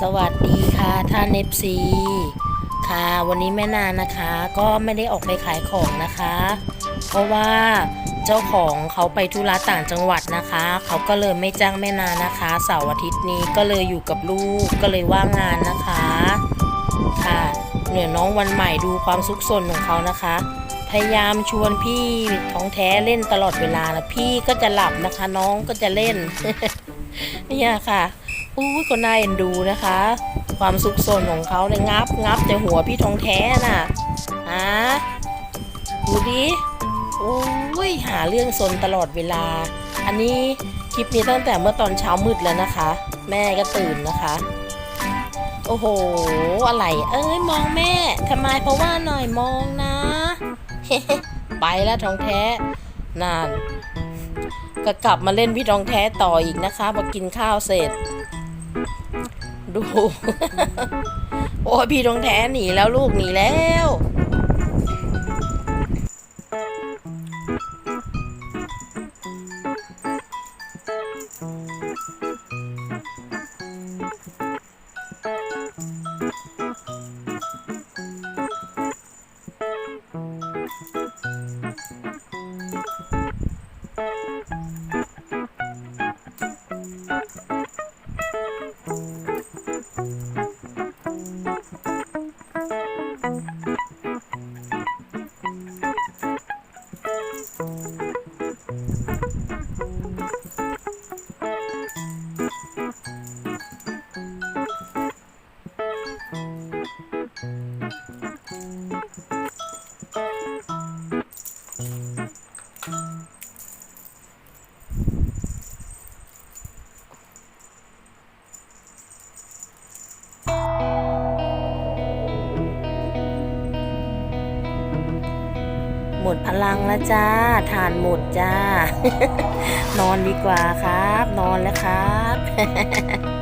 สวัสดีค่ะท่านเอฟซีค่ะ วันนี้แม่นานะคะก็ไม่ได้ออกไปขายของนะคะ เพราะว่าเจ้าของเขาไปธุระต่างจังหวัดนะคะ เขาก็เลยไม่จ้างแม่นานะคะเสาร์อาทิตย์นี้ก็เลยอยู่กับลูกก็เลยว่างงานนะคะค่ะเหนือน้องวันใหม่ดูความซุกซนของเขานะคะ พยายามชวนพี่ท้องแท้เล่นตลอดเวลานะพี่ก็จะหลับนะคะ น้องก็จะเล่นเนี่ยค่ะ อู้ยก็น่าเอ็นดูนะคะ ความซุกซนของเขาเลยงับงับแต่หัวพี่ทองแท้น่ะฮะดูดิโอ้ยหาเรื่องซนตลอดเวลา อันนี้คลิปนี้ตั้งแต่เมื่อตอนเช้ามืดแล้วนะคะ แม่ก็ตื่นนะคะ โอ้โห อะไร เอ้ยมองแม่ทำไมเพราะว่าหน่อยมองนะ ไปแล้วทองแท้นานก็กลับมาเล่นพี่ทองแท้ต่ออีกนะคะพอกินข้าวเสร็จ ดู โอ้พี่ทองแท้หนีแล้วลูกหนีแล้ว ห มดพลังแล้วจ้าทานหมดจ้า นอนดีกว่าครับ นอนแล้วครับ